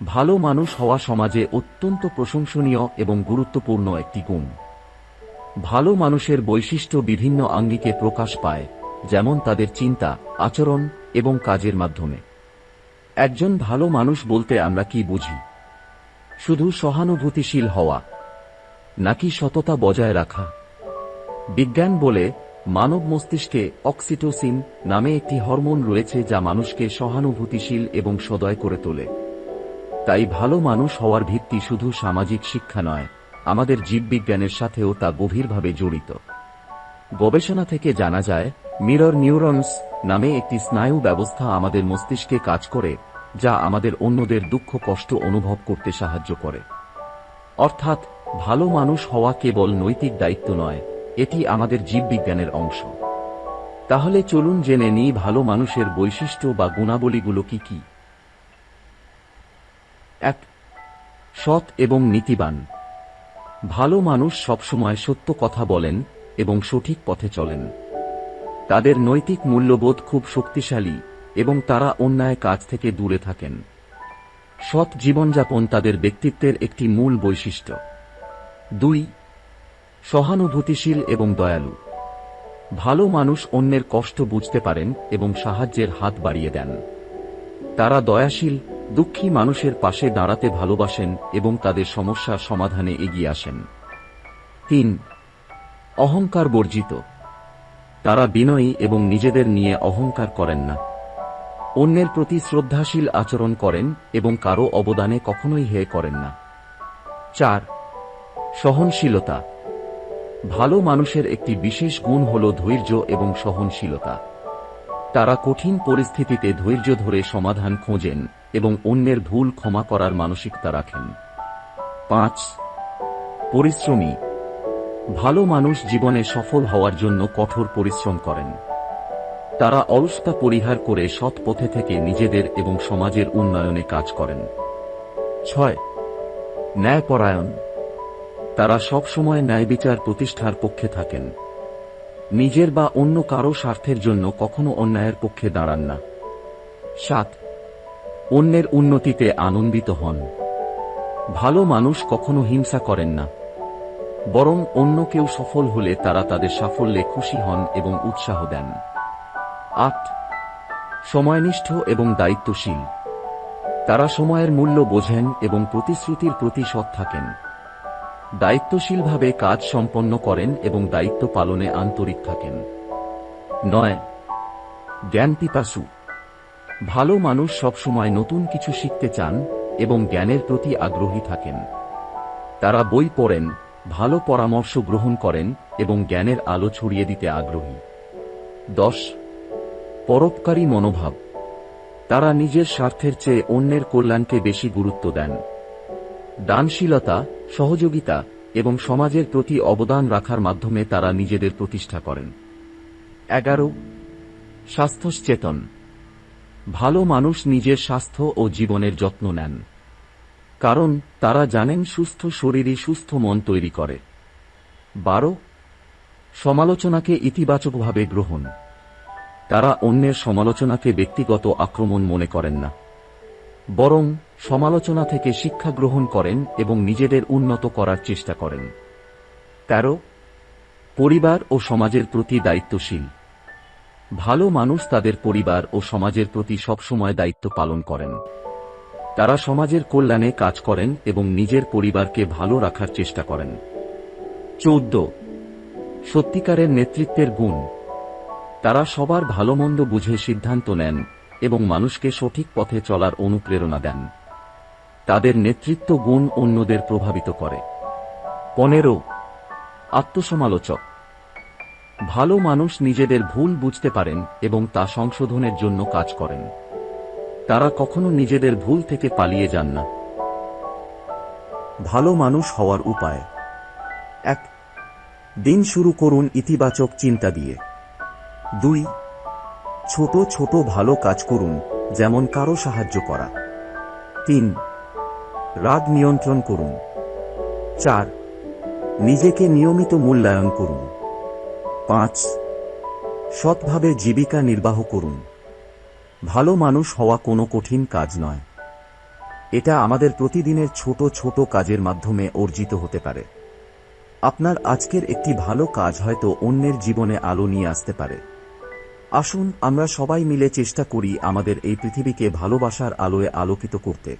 ভালো মানুষ হওয়া সমাজে অত্যন্ত প্রশংসনীয় এবং গুরুত্বপূর্ণ একটি গুণ। ভালো মানুষের বৈশিষ্ট্য বিভিন্ন আঙ্গিকে প্রকাশ পায়, যেমন তাদের চিন্তা, আচরণ এবং কাজের মাধ্যমে। একজন ভালো মানুষ বলতে আমরা কি বুঝি? শুধু সহানুভূতিশীল হওয়া, নাকি সততা বজায় রাখা? বিজ্ঞান বলে মানব মস্তিষ্কে অক্সিটোসিন নামে একটি হরমোন রয়েছে যা মানুষকে সহানুভূতিশীল এবং সদয় করে তোলে। তাই ভালো মানুষ হওয়ার ভিত্তি শুধু সামাজিক শিক্ষা নয়, আমাদের জীববিজ্ঞানের সাথেও তা গভীরভাবে জড়িত। গবেষণা থেকে জানা যায়, মিরর নিউরনস নামে একটি স্নায়ু ব্যবস্থা আমাদের মস্তিষ্কে কাজ করে, যা আমাদের অন্যদের দুঃখ কষ্ট অনুভব করতে সাহায্য করে। অর্থাৎ, ভালো মানুষ হওয়া কেবল নৈতিক দায়িত্ব নয় এটি আমাদের জীববিজ্ঞানের অংশ। তাহলে চলুন জেনে নিই ভালো মানুষের বৈশিষ্ট্য বা গুণাবলীগুলো কি কি। এক, সৎ এবং নীতিবান। ভালো মানুষ সবসময় সত্য কথা বলেন এবং সঠিক পথে চলেন। তাদের নৈতিক মূল্যবোধ খুব শক্তিশালী এবং তারা অন্যায় কাজ থেকে দূরে থাকেন। সৎ জীবনযাপন তাদের ব্যক্তিত্বের একটি মূল বৈশিষ্ট্য। দুই সহানুভূতিশীল এবং দয়ালু। ভালো মানুষ অন্যের কষ্ট বুঝতে পারেন এবং সাহায্যের হাত বাড়িয়ে দেন। তারা দয়াশীল, দুঃখী মানুষের পাশে দাঁড়াতে ভালোবাসেন এবং তাদের সমস্যা সমাধানে এগিয়ে আসেন। তিন, অহংকার বর্জিত। তারা বিনয়ী এবং নিজেদের নিয়ে অহংকার করেন না। অন্যের প্রতি শ্রদ্ধাশীল আচরণ করেন এবং কারও অবদানে কখনোই হে করেন না। চার, সহনশীলতা। ভালো মানুষের একটি বিশেষ গুণ হল ধৈর্য এবং সহনশীলতা। তারা কঠিন পরিস্থিতিতে ধৈর্য ধরে সমাধান খোঁজেন এবং অন্যের ভুল ক্ষমা করার মানসিকতা রাখেন। পাঁচ, পরিশ্রমী। ভালো মানুষ জীবনে সফল হওয়ার জন্য কঠোর পরিশ্রম করেন। তারা অলসতা পরিহার করে সৎ পথে থেকে নিজেদের এবং সমাজের উন্নয়নে কাজ করেন। ছয়, ন্যায়পরায়ণ। তারা সবসময় ন্যায় বিচার প্রতিষ্ঠার পক্ষে থাকেন। নিজের বা অন্য কারও স্বার্থের জন্য কখনো অন্যায়ের পক্ষে দাঁড়ান না। সাত, অন্যের উন্নতিতে আনন্দিত হন। ভালো মানুষ কখনো হিংসা করেন না। বরং অন্য কেউ সফল হলে তারা তাদের সাফল্যে খুশি হন এবং উৎসাহ দেন। আট, সময়নিষ্ঠ এবং দায়িত্বশীল। তারা সময়ের মূল্য বোঝেন এবং প্রতিশ্রুতির প্রতি সৎ থাকেন। দায়িত্বশীলভাবে কাজ সম্পন্ন করেন এবং দায়িত্ব পালনে আন্তরিক থাকেন। নয়, জ্ঞান পিপাসু। ভালো মানুষ সবসময় নতুন কিছু শিখতে চান এবং জ্ঞানের প্রতি আগ্রহী থাকেন। তারা বই পড়েন, ভালো পরামর্শ গ্রহণ করেন এবং জ্ঞানের আলো ছড়িয়ে দিতে আগ্রহী। দশ, পরোপকারী মনোভাব। তারা নিজের স্বার্থের চেয়ে অন্যের কল্যাণকে বেশি গুরুত্ব দেন। দানশীলতা সহযোগিতা এবং সমাজের প্রতি অবদান রাখার মাধ্যমে তারা নিজেদের প্রতিষ্ঠা করেন। এগারো, স্বাস্থ্যসচেতন। ভালো মানুষ নিজের স্বাস্থ্য ও জীবনের যত্ন নেন। কারণ তারা জানেন সুস্থ শরীরই সুস্থ মন তৈরি করে। বারো, সমালোচনাকে ইতিবাচকভাবে গ্রহণ। তারা অন্যের সমালোচনাকে ব্যক্তিগত আক্রমণ মনে করেন না। বরং সমালোচনা থেকে শিক্ষা গ্রহণ করেন এবং নিজেদের উন্নত করার চেষ্টা করেন। তেরো, পরিবার ও সমাজের প্রতি দায়িত্বশীল। ভালো মানুষ তাদের পরিবার ও সমাজের প্রতি সবসময় দায়িত্ব পালন করেন। তারা সমাজের কল্যাণে কাজ করেন এবং নিজের পরিবারকে ভালো রাখার চেষ্টা করেন। চৌদ্দ, সত্যিকারের নেতৃত্বের গুণ। তারা সবার ভালো মন্দ বুঝে সিদ্ধান্ত নেন এবং মানুষকে সঠিক পথে চলার অনুপ্রেরণা দেন। তাদের নেতৃত্ব গুণ অন্যদের প্রভাবিত করে। পনেরো, আত্মসমালোচক। ভালো মানুষ নিজেদের ভুল বুঝতে পারেন এবং তা সংশোধনের জন্য কাজ করেন। তারা কখনো নিজেদের ভুল থেকে পালিয়ে যান না। ভালো মানুষ হওয়ার উপায়। এক, দিন শুরু করুন ইতিবাচক চিন্তা দিয়ে। দুই ছোট ছোট ভালো কাজ করুন, যেমন কারও সাহায্য করা। তিন, রাগ নিয়ন্ত্রণ করুন। চার, নিজেকে নিয়মিত মূল্যায়ন করুন। পাঁচ, সৎভাবে জীবিকা নির্বাহ করুন। ভালো মানুষ হওয়া কোনো কঠিন কাজ নয়। এটা আমাদের প্রতিদিনের ছোট ছোট কাজের মাধ্যমে অর্জিত হতে পারে। আপনার আজকের একটি ভালো কাজ হয়তো অন্যের জীবনে আলো নিয়ে আসতে পারে। আসুন আমরা সবাই মিলে চেষ্টা করি আমাদের এই পৃথিবীকে ভালোবাসার আলোয় আলোকিত করতে।